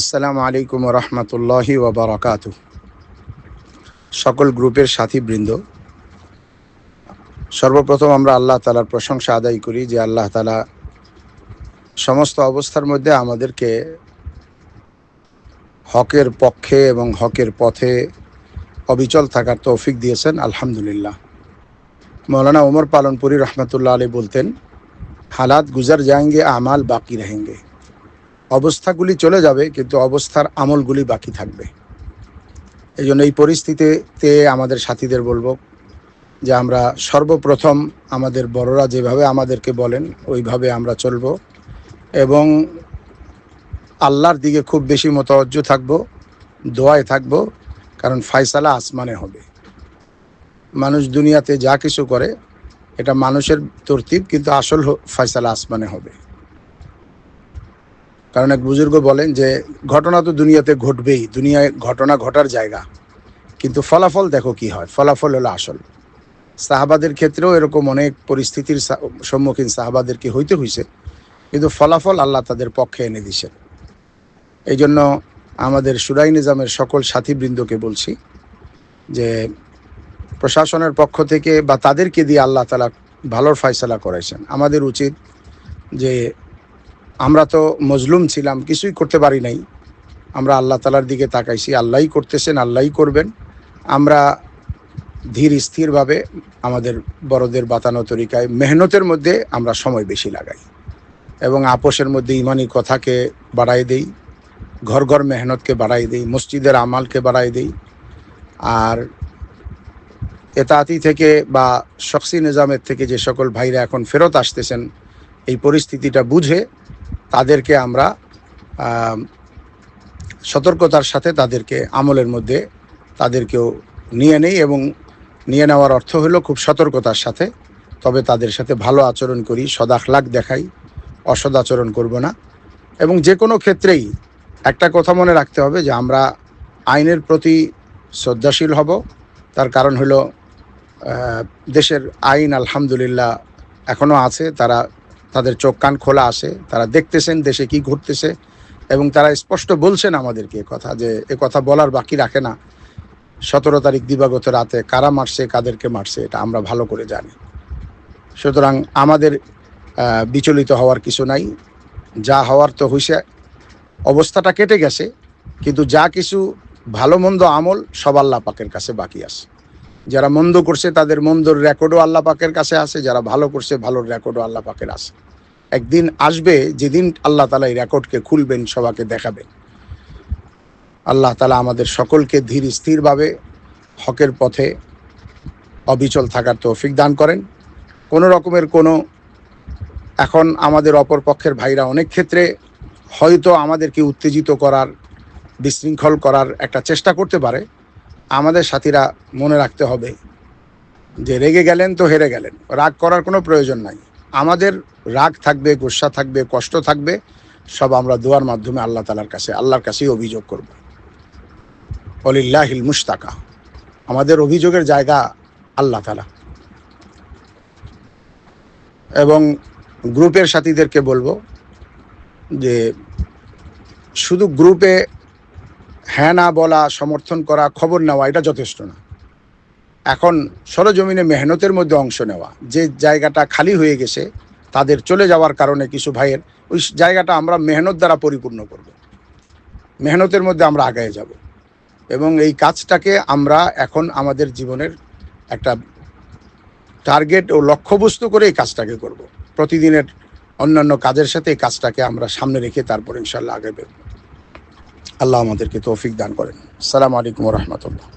আসসালামু আলাইকুম রহমতুল্লাহি ওবরাকাত সকল গ্রুপের সাথীবৃন্দ, সর্বপ্রথম আমরা আল্লাহ তালার প্রশংসা আদায় করি যে আল্লাহ তালা সমস্ত অবস্থার মধ্যে আমাদেরকে হকের পক্ষে এবং হকের পথে অবিচল থাকার তৌফিক দিয়েছেন, আলহামদুলিল্লাহ। মৌলানা ওমর পালনপুরি রহমতুল্লাহ আলী বলতেন, হালাত গুজার যায়ঙ্গে আমাল বাকি রহেঙ্গে। অবস্থাগুলি চলে যাবে, কিন্তু অবস্থার আমলগুলি বাকি থাকবে। এই জন্য এই পরিস্থিতিতে আমাদের সাথীদের বলব যে আমরা সর্বপ্রথম আমাদের বড়রা যেভাবে আমাদেরকে বলেন, ওইভাবে আমরা চলব এবং আল্লাহর দিকে খুব বেশি মতজ্জ থাকব, দোয়ায় থাকব, কারণ ফায়সালা আসমানে হবে। মানুষ দুনিয়াতে যা কিছু করে, এটা মানুষের তরতিব, কিন্তু আসল ফয়সালা আসমানে হবে। কারণ এক বুজুর্গ বলেন যে, ঘটনা তো দুনিয়াতে ঘটবেই, দুনিয়ায় ঘটনা ঘটার জায়গা। কিন্তু ফলাফল দেখো কি হয়, ফলাফল হলো আসল। সাহাবাদের ক্ষেত্রেও এরকম অনেক পরিস্থিতির সম্মুখীন সাহাবাদেরকে হইতে হয়েছে কিন্তু ফলাফল আল্লাহ তাদের পক্ষে এনে দিছেন। এই জন্য আমাদের সুরাই নিজামের সকল সাথীবৃন্দকে বলছি যে, প্রশাসনের পক্ষ থেকে বা তাদেরকে দিয়ে আল্লাহ তালা ভালোর ফয়সলা করেছেন আমাদের উচিত যে আমরা তো মজলুম ছিলাম, কিছুই করতে পারি নাই। আমরা আল্লাহ তালার দিকে তাকাইছি, আল্লাহই করতেছেন, আল্লাহই করবেন। আমরা ধীর স্থিরভাবে আমাদের বড়দের বাতানো তরিকায় মেহনতের মধ্যে আমরা সময় বেশি লাগাই এবং আপোষের মধ্যে ইমানি কথাকে বাড়াই দেই, ঘর ঘর মেহনতকে বাড়াই দেই, মসজিদের আমালকে বাড়াই দেই। আর এতাতি থেকে বা শখসি নিজামের থেকে যে সকল ভাইরা এখন ফেরত আসতেছেন এই পরিস্থিতিটা বুঝে তাদেরকে আমরা সতর্কতার সাথে তাদেরকে আমলের মধ্যে তাদেরকেও নিয়ে নেই এবং নিয়ে নেওয়ার অর্থ হলো খুব সতর্কতার সাথে, তবে তাদের সাথে ভালো আচরণ করি, সদাখলাক দেখাই অসদাচরণ করব না। এবং যে কোনো ক্ষেত্রেই একটা কথা মনে রাখতে হবে যে আমরা আইনের প্রতি শ্রদ্ধাশীল হব। তার কারণ হলো দেশের আইন আলহামদুলিল্লাহ এখনও আছে, তারা তাদের চোখ কান খোলা আছে, তারা দেখতেছেন দেশে কি ঘটতেছে, এবং তারা স্পষ্ট বলছেন আমাদেরকে কথা, যে এ কথা বলার বাকি রাখে না। সতেরো তারিখ দিবাগত রাতে কারা মারছে, কাদেরকে মারছে, এটা আমরা ভালো করে জানি। সুতরাং আমাদের বিচলিত হওয়ার কিছু নাই। যা হওয়ার তো হইছে, অবস্থাটা কেটে গেছে, কিন্তু যা কিছু ভালো মন্দ আমল সব আল্লাহ পাকের কাছে বাকি আছে। যারা মন্দ করছে, তাদের মন্দর রেকর্ডও আল্লাহ পাকের কাছে আছে। যারা ভালো করছে, ভালোর রেকর্ডও আল্লাহ পাকের আছে। একদিন আসবে, যেদিন আল্লাহ তালা এই রেকর্ডকে খুলবেন সবাকে দেখাবেন। আল্লাহ তালা আমাদের সকলকে ধীর স্থিরভাবে হকের পথে অবিচল থাকার তৌফিক দান করেন। কোনো রকমের কোনো এখন আমাদের অপর পক্ষের ভাইরা অনেক ক্ষেত্রে হয়তো আমাদেরকে উত্তেজিত করার, বিশৃঙ্খল করার একটা চেষ্টা করতে পারে। আমাদের সাথীরা মনে রাখতে হবে যে রেগে গেলেন তো হেরে গেলেন। রাগ করার কোনো প্রয়োজন নাই। আমাদের রাগ থাকবে, গুসা থাকবে, কষ্ট থাকবে, সব আমরা দোয়ার মাধ্যমে আল্লাহ তালার কাছে, আল্লাহর কাছেই অভিযোগ করব। অলিল্লাহিল মুস্তাকা আমাদের অভিযোগের জায়গা আল্লাহ তালা এবং গ্রুপের সাথীদেরকে বলব যে শুধু গ্রুপে হ্যাঁ না বলা, সমর্থন করা, খবর নেওয়া, এটা যথেষ্ট না। এখন সরজমিনে মেহনতের মধ্যে অংশ নেওয়া, যে জায়গাটা খালি হয়ে গেছে, তাদের চলে যাওয়ার কারণে কিছু ভাইয়ের, ওই জায়গাটা আমরা মেহনত দ্বারা পরিপূর্ণ করব। মেহনতের মধ্যে আমরা আগায় যাব। এবং এই কাজটাকে আমরা এখন আমাদের জীবনের একটা টার্গেট ও লক্ষ্যবস্তু করে এই কাজটাকে করব। প্রতিদিনের অন্যান্য কাজের সাথে এই কাজটাকে আমরা সামনে রেখে তারপর ইনশাল্লাহ আগে বেরোব। আল্লাহ আমাদেরকে তৌফিক দান করেন। সালাম আলাইকুম রহমতুল্লাহ।